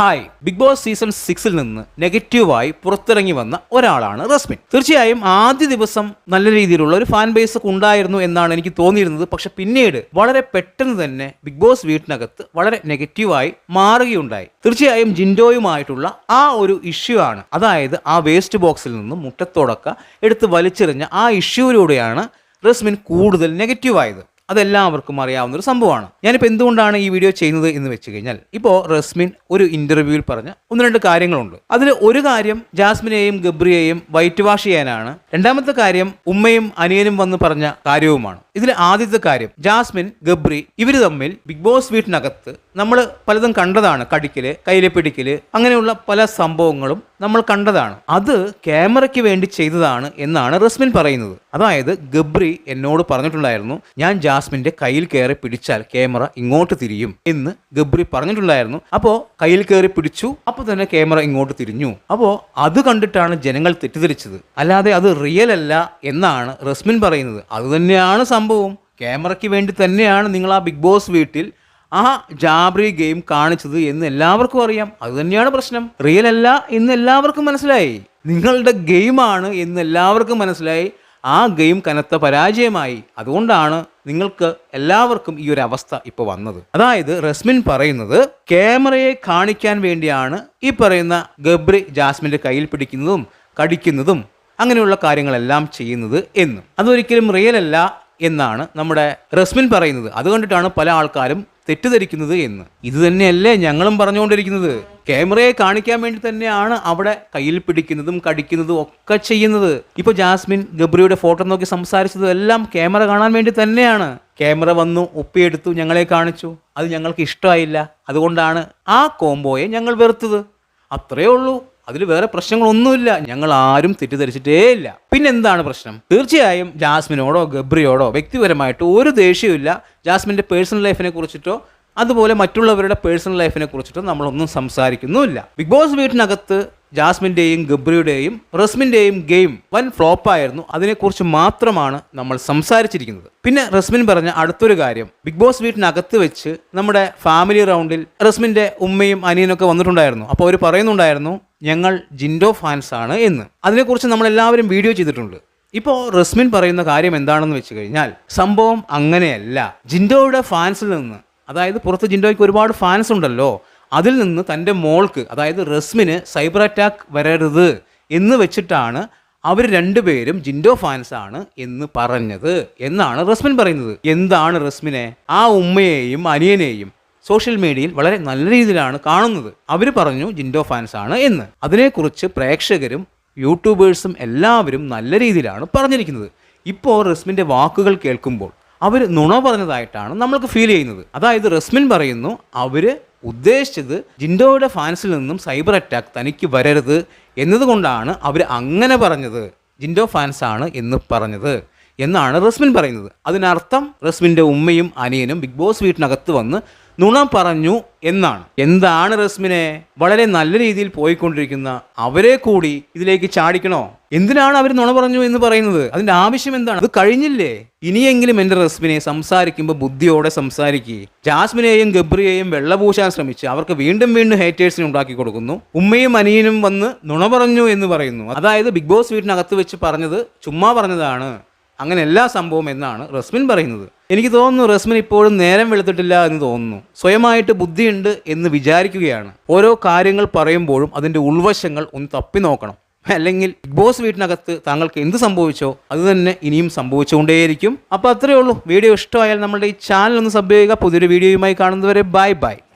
Hi. Big boss season സിക്സിൽ നിന്ന് നെഗറ്റീവായി പുറത്തിറങ്ങി വന്ന ഒരാളാണ് റസ്മിൻ. തീർച്ചയായും ആദ്യ ദിവസം നല്ല രീതിയിലുള്ള ഒരു ഫാൻ ബേസ് ഒക്കെ ഉണ്ടായിരുന്നു എന്നാണ് എനിക്ക് തോന്നിയിരുന്നത്. പക്ഷെ പിന്നീട് വളരെ പെട്ടെന്ന് തന്നെ ബിഗ് ബോസ് വീട്ടിനകത്ത് വളരെ നെഗറ്റീവായി മാറുകയുണ്ടായി. തീർച്ചയായും ജിൻഡോയുമായിട്ടുള്ള ആ ഒരു ഇഷ്യൂ ആണ്. അതായത് ആ വേസ്റ്റ് ബോക്സിൽ നിന്നും മുട്ടത്തോടൊക്കെ എടുത്ത് വലിച്ചെറിഞ്ഞ ആ ഇഷ്യൂവിലൂടെയാണ് റസ്മിൻ കൂടുതൽ നെഗറ്റീവായത്. അതെല്ലാവർക്കും അറിയാവുന്ന ഒരു സംഭവമാണ്. ഞാനിപ്പോൾ എന്തുകൊണ്ടാണ് ഈ വീഡിയോ ചെയ്യുന്നത് എന്ന് വെച്ച് കഴിഞ്ഞാൽ ഇപ്പോൾ റസ്മിൻ ഒരു ഇന്റർവ്യൂവിൽ പറഞ്ഞ ഒന്ന് രണ്ട് കാര്യങ്ങളുണ്ട്. അതിൽ ഒരു കാര്യം ജാസ്മിനെയും ഗബ്രിയെയും വൈറ്റ് വാഷ് ചെയ്യാനാണ്. രണ്ടാമത്തെ കാര്യം ഉമ്മയും അനിയനും വന്ന് പറഞ്ഞ കാര്യവുമാണ്. ഇതിൽ ആദ്യത്തെ കാര്യം ജാസ്മിൻ ഗബ്രി ഇവർ തമ്മിൽ ബിഗ് ബോസ് വീട്ടിനകത്ത് നമ്മൾ പലതും കണ്ടതാണ് കടിക്കൽ കയ്യിലെ പിടിക്കൽ അങ്ങനെയുള്ള പല സംഭവങ്ങളും നമ്മൾ കണ്ടതാണ്. അത് ക്യാമറയ്ക്ക് വേണ്ടി ചെയ്തതാണ് എന്നാണ് റസ്മിൻ പറയുന്നത്. അതായത് ഗബ്രി എന്നോട് പറഞ്ഞിട്ടുണ്ടായിരുന്നു ഞാൻ ജാസ്മിന്റെ കയ്യിൽ കയറി പിടിച്ചാൽ ക്യാമറ ഇങ്ങോട്ട് തിരിയും എന്ന് ഗബ്രി പറഞ്ഞിട്ടുണ്ടായിരുന്നു. അപ്പോൾ കയ്യിൽ കയറി പിടിച്ചു അപ്പോൾ തന്നെ ക്യാമറ ഇങ്ങോട്ട് തിരിഞ്ഞു. അപ്പോൾ അത് കണ്ടിട്ടാണ് ജനങ്ങൾ തെറ്റിദ്ധരിച്ചത്. അല്ലാതെ അത് റിയൽ അല്ല എന്നാണ് റസ്മിൻ പറയുന്നത്. അതുതന്നെയാണ് സംഭവം. ക്യാമറയ്ക്ക് വേണ്ടി തന്നെയാണ് നിങ്ങൾ ആ ബിഗ് ബോസ് വീട്ടിൽ ആ ജാബ്രി ഗെയിം കാണിച്ചത് എന്ന് എല്ലാവർക്കും അറിയാം. അതുതന്നെയാണ് പ്രശ്നം. റിയൽ അല്ല എന്ന് എല്ലാവർക്കും മനസ്സിലായി. നിങ്ങളുടെ ഗെയിമാണ് എന്ന് എല്ലാവർക്കും മനസ്സിലായി. ആ ഗെയിം കനത്ത പരാജയമായി. അതുകൊണ്ടാണ് നിങ്ങൾക്ക് എല്ലാവർക്കും ഈ ഒരു അവസ്ഥ ഇപ്പോൾ വന്നത്. അതായത് റസ്മിൻ പറയുന്നത് ക്യാമറയെ കാണിക്കാൻ വേണ്ടിയാണ് ഈ പറയുന്ന ഗബ്രി ജാസ്മിന്റെ കയ്യിൽ പിടിക്കുന്നതും കടിക്കുന്നതും അങ്ങനെയുള്ള കാര്യങ്ങളെല്ലാം ചെയ്യുന്നത് എന്നും. അതൊരിക്കലും റിയൽ അല്ല എന്നാണ് നമ്മുടെ റസ്മിൻ പറയുന്നത്. അതുകൊണ്ടിട്ടാണ് പല ആൾക്കാരും തെറ്റിദ്ധരിക്കുന്നത് എന്ന്. ഇത് തന്നെയല്ലേ ഞങ്ങളും പറഞ്ഞുകൊണ്ടിരിക്കുന്നത്. ക്യാമറയെ കാണിക്കാൻ വേണ്ടി തന്നെയാണ് അവിടെ കയ്യിൽ പിടിക്കുന്നതും കടിക്കുന്നതും ഒക്കെ ചെയ്യുന്നത്. ഇപ്പൊ ജാസ്മിൻ ഗബ്രിയുടെ ഫോട്ടോ നോക്കി സംസാരിച്ചതും എല്ലാം ക്യാമറ കാണാൻ വേണ്ടി തന്നെയാണ്. ക്യാമറ വന്നു ഒപ്പിയെടുത്തു ഞങ്ങളെ കാണിച്ചു. അത് ഞങ്ങൾക്ക് ഇഷ്ടമായില്ല. അതുകൊണ്ടാണ് ആ കോംബോയെ ഞങ്ങൾ വെറുത്തത്. അത്രയേ ഉള്ളൂ. അതിൽ വേറെ പ്രശ്നങ്ങളൊന്നുമില്ല. ഞങ്ങൾ ആരും തെറ്റിദ്ധരിച്ചിട്ടേ ഇല്ല. പിന്നെന്താണ് പ്രശ്നം? തീർച്ചയായും ജാസ്മിനോടോ ഗബ്രിയോടോ വ്യക്തിപരമായിട്ട് ഒരു ദേഷ്യമില്ല ജാസ്മിന്റെ പേഴ്സണൽ ലൈഫിനെ കുറിച്ചിട്ടോ അതുപോലെ മറ്റുള്ളവരുടെ പേഴ്സണൽ ലൈഫിനെ കുറിച്ചിട്ടോ നമ്മളൊന്നും സംസാരിക്കുന്നുമില്ല. ബിഗ് ബോസ് വീട്ടിനകത്ത് ജാസ്മിന്റെയും ഗബ്രിയുടെയും റസ്മിന്റെയും ഗെയിം വൻ ഫ്ലോപ്പായിരുന്നു അതിനെക്കുറിച്ച് മാത്രമാണ് നമ്മൾ സംസാരിച്ചിരിക്കുന്നത്. പിന്നെ റസ്മിൻ പറഞ്ഞ അടുത്തൊരു കാര്യം. ബിഗ് ബോസ് വീട്ടിനകത്ത് വെച്ച് നമ്മുടെ ഫാമിലി റൗണ്ടിൽ റസ്മിന്റെ ഉമ്മയും അനിയനൊക്കെ വന്നിട്ടുണ്ടായിരുന്നു. അപ്പോൾ അവർ പറയുന്നുണ്ടായിരുന്നു ഞങ്ങൾ ജിൻഡോ ഫാൻസ് ആണ് എന്ന്. അതിനെക്കുറിച്ച് നമ്മൾ എല്ലാവരും വീഡിയോ ചെയ്തിട്ടുണ്ട്. ഇപ്പോൾ റസ്മിൻ പറയുന്ന കാര്യം എന്താണെന്ന് വെച്ച് കഴിഞ്ഞാൽ സംഭവം അങ്ങനെയല്ല. ജിൻഡോയുടെ ഫാൻസിൽ നിന്ന് അതായത് പുറത്ത് ജിൻഡോയ്ക്ക് ഒരുപാട് ഫാൻസ് ഉണ്ടല്ലോ അതിൽ നിന്ന് തന്റെ മോൾക്ക് അതായത് റസ്മിന് സൈബർ അറ്റാക്ക് വരരുത് എന്ന് വെച്ചിട്ടാണ് അവർ രണ്ടുപേരും ജിൻഡോ ഫാൻസ് ആണ് എന്ന് പറഞ്ഞത് എന്നാണ് റസ്മിൻ പറയുന്നത്. എന്താണ് റസ്മിനെ? ആ ഉമ്മയെയും അനിയനെയും സോഷ്യൽ മീഡിയയിൽ വളരെ നല്ല രീതിയിലാണ് കാണുന്നത്. അവർ പറഞ്ഞു ജിൻഡോ ഫാൻസ് ആണ് എന്ന്. അതിനെക്കുറിച്ച് പ്രേക്ഷകരും യൂട്യൂബേഴ്സും എല്ലാവരും നല്ല രീതിയിലാണ് പറഞ്ഞിരിക്കുന്നത്. ഇപ്പോൾ റസ്മിന്റെ വാക്കുകൾ കേൾക്കുമ്പോൾ അവർ നുണ പറഞ്ഞതായിട്ടാണ് നമ്മൾക്ക് ഫീൽ ചെയ്യുന്നത്. അതായത് റസ്മിൻ പറയുന്നു അവർ ഉദ്ദേശിച്ചത് ജിൻഡോയുടെ ഫാൻസിൽ നിന്നും സൈബർ അറ്റാക്ക് തനിക്ക് വരരുത് എന്നതുകൊണ്ടാണ് അവർ അങ്ങനെ പറഞ്ഞത്. ജിൻഡോ ഫാൻസാണ് എന്ന് പറഞ്ഞത്. എന്നാണ് റസ്മിൻ പറയുന്നത്. അതിനർത്ഥം റസ്മിന്റെ ഉമ്മയും അനിയനും ബിഗ് ബോസ് വീട്ടിനകത്ത് വന്ന് നുണ പറഞ്ഞു എന്നാണ്. എന്താണ് റസ്മിനെ വളരെ നല്ല രീതിയിൽ പോയിക്കൊണ്ടിരിക്കുന്ന അവരെ കൂടി ഇതിലേക്ക് ചാടിക്കണോ? എന്തിനാണ് അവർ നുണ പറഞ്ഞു എന്ന് പറയുന്നത്? അതിന്റെ ആവശ്യം എന്താണ്? അത് കഴിഞ്ഞില്ലേ? ഇനിയെങ്കിലും എന്റെ റസ്മിനെ സംസാരിക്കുമ്പോൾ ബുദ്ധിയോടെ സംസാരിക്കുക ജാസ്മിനെയും ഗബ്രിയെയും വെള്ളപൂശാൻ ശ്രമിച്ച് അവർക്ക് വീണ്ടും വീണ്ടും ഹേറ്റേഴ്സിനെ ഉണ്ടാക്കി കൊടുക്കുന്നു. ഉമ്മയും അനിയനും വന്ന് നുണ പറഞ്ഞു എന്ന് പറയുന്നു. അതായത് ബിഗ് ബോസ് വീട്ടിനകത്ത് വെച്ച് പറഞ്ഞത് ചുമ്മാ പറഞ്ഞതാണ്. അങ്ങനെ എല്ലാ സംഭവം എന്നാണ് റസ്മിൻ പറയുന്നത്. എനിക്ക് തോന്നുന്നു റസ്മിൻ ഇപ്പോഴും നേരം വെളുത്തിട്ടില്ല എന്ന് തോന്നുന്നു. സ്വയമായിട്ട് ബുദ്ധിയുണ്ട് എന്ന് വിചാരിക്കുകയാണ്. ഓരോ കാര്യങ്ങൾ പറയുമ്പോഴും അതിന്റെ ഉൾവശങ്ങൾ ഒന്ന് തപ്പി നോക്കണം. അല്ലെങ്കിൽ ബിഗ് ബോസ് വീട്ടിനകത്ത് താങ്കൾക്ക് എന്ത് സംഭവിച്ചോ അത് തന്നെ ഇനിയും സംഭവിച്ചുകൊണ്ടേയിരിക്കും. അപ്പോൾ അത്രയേ ഉള്ളൂ. വീഡിയോ ഇഷ്ടമായാൽ നമ്മുടെ ഈ ചാനൽ ഒന്ന് സബ് ചെയ്യുക. പുതിയൊരു വീഡിയോയുമായി കാണുന്നവരെ ബൈ ബൈ.